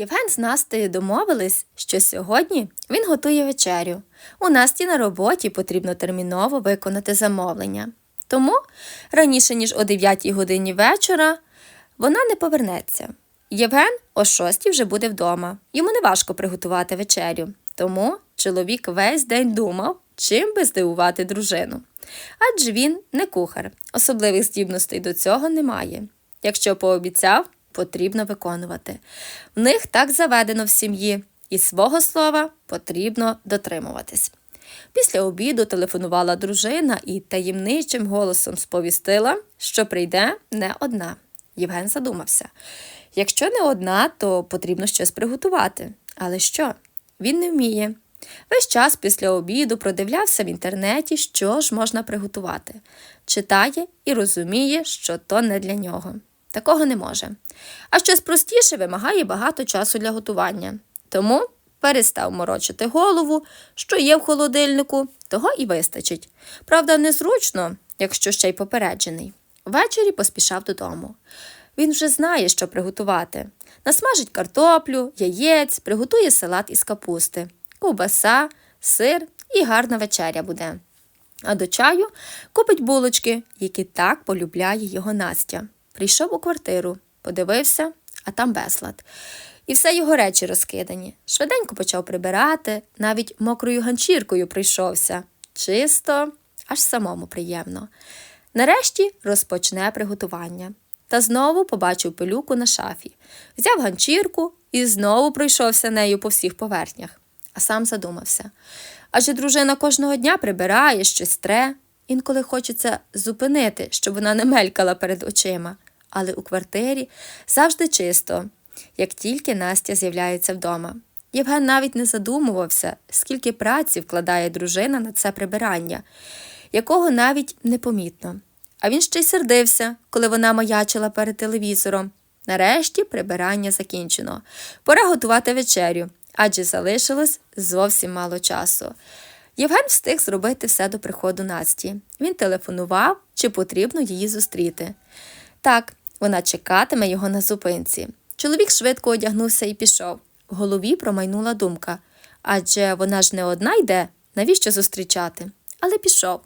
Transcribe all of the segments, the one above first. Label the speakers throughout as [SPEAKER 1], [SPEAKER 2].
[SPEAKER 1] Євген з Настею домовились, що сьогодні він готує вечерю. У Насті на роботі потрібно терміново виконати замовлення. Тому раніше, ніж о 9 годині вечора, вона не повернеться. Євген о 6 вже буде вдома. Йому не важко приготувати вечерю. Тому чоловік весь день думав, чим би здивувати дружину. Адже він не кухар, особливих здібностей до цього немає. Якщо пообіцяв, потрібно виконувати. В них так заведено в сім'ї, і свого слова потрібно дотримуватись. Після обіду телефонувала дружина і таємничим голосом сповістила, що прийде не одна. Євген задумався. Якщо не одна, то потрібно щось приготувати. Але що? Він не вміє. Весь час після обіду продивлявся в інтернеті, що ж можна приготувати. Читає і розуміє, що то не для нього. Такого не може. А щось простіше вимагає багато часу для готування. Тому перестав морочити голову, що є в холодильнику, того і вистачить. Правда, незручно, якщо ще й попереджений. Ввечері поспішав додому. Він вже знає, що приготувати. Насмажить картоплю, яєць, приготує салат із капусти, ковбаса, сир і гарна вечеря буде. А до чаю купить булочки, які так полюбляє його Настя. Прийшов у квартиру, подивився, а там безлад. І все його речі розкидані. Швиденько почав прибирати, навіть мокрою ганчіркою прийшовся. Чисто, аж самому приємно. Нарешті розпочне приготування. Та знову побачив пилюку на шафі, взяв ганчірку і знову пройшовся нею по всіх поверхнях, а сам задумався. Адже дружина кожного дня прибирає щось тре, інколи хочеться зупинити, щоб вона не мелькала перед очима. Але у квартирі завжди чисто, як тільки Настя з'являється вдома. Євген навіть не задумувався, скільки праці вкладає дружина на це прибирання, якого навіть непомітно. А він ще й сердився, коли вона маячила перед телевізором. Нарешті прибирання закінчено. Пора готувати вечерю, адже залишилось зовсім мало часу. Євген встиг зробити все до приходу Насті. Він телефонував, чи потрібно її зустріти. Так, вона чекатиме його на зупинці. Чоловік швидко одягнувся і пішов. В голові промайнула думка адже вона ж не одна йде, навіщо зустрічати? Але пішов.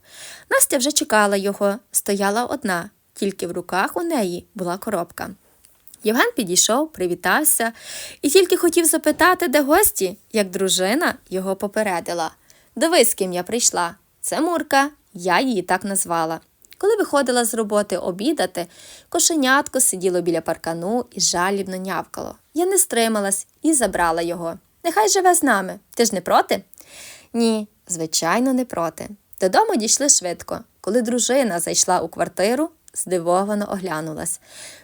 [SPEAKER 1] Настя вже чекала його, стояла одна, тільки в руках у неї була коробка. Євген підійшов, привітався і тільки хотів запитати, де гості, як дружина його попередила. Дивись, з ким я прийшла. Це Мурка, я її так назвала. Коли виходила з роботи обідати, кошенятко сиділо біля паркану і жалібно нявкало. Я не стрималась і забрала його. Нехай живе з нами. Ти ж не проти? Ні, звичайно, не проти. Додому дійшли швидко. Коли дружина зайшла у квартиру, здивовано оглянулась.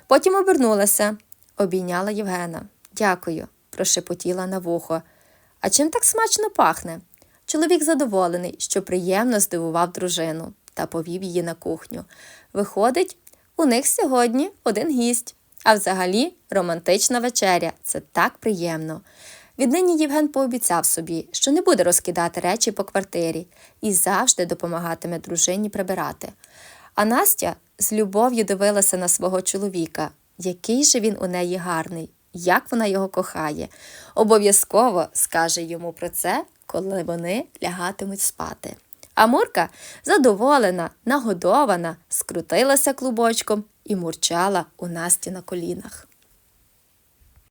[SPEAKER 1] Потім обернулася, обійняла Євгена. Дякую, прошепотіла на вухо. А чим так смачно пахне? Чоловік задоволений, що приємно здивував дружину та повів її на кухню. Виходить, у них сьогодні один гість, а взагалі романтична вечеря це так приємно. Віднині Євген пообіцяв собі, що не буде розкидати речі по квартирі і завжди допомагатиме дружині прибирати. А Настя з любов'ю дивилася на свого чоловіка, який же він у неї гарний, як вона його кохає. Обов'язково скаже йому про це, коли вони лягатимуть спати. А Мурка, задоволена, нагодована, скрутилася клубочком і мурчала у Насті на колінах.